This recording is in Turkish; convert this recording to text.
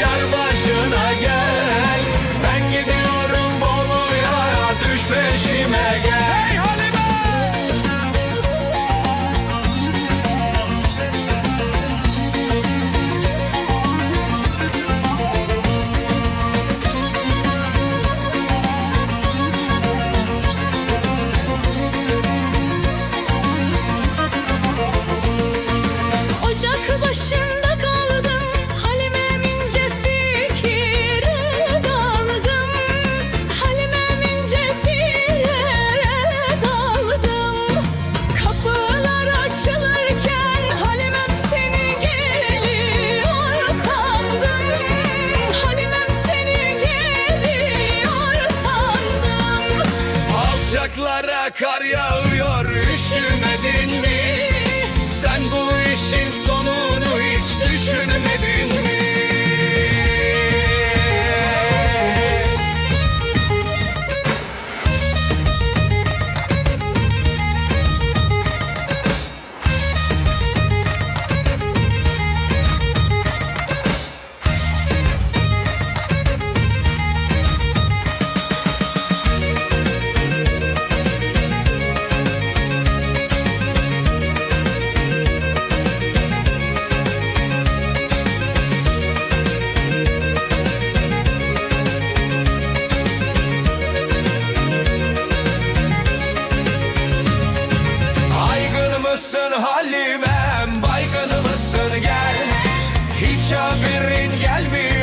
Yar başına gel. Ben gidiyorum Bolu'ya Düş peşime gel. Bacaklara kar yağıyor üşüme mısın Halimem baygını mısın gel. Hiç haberin gelmiyor.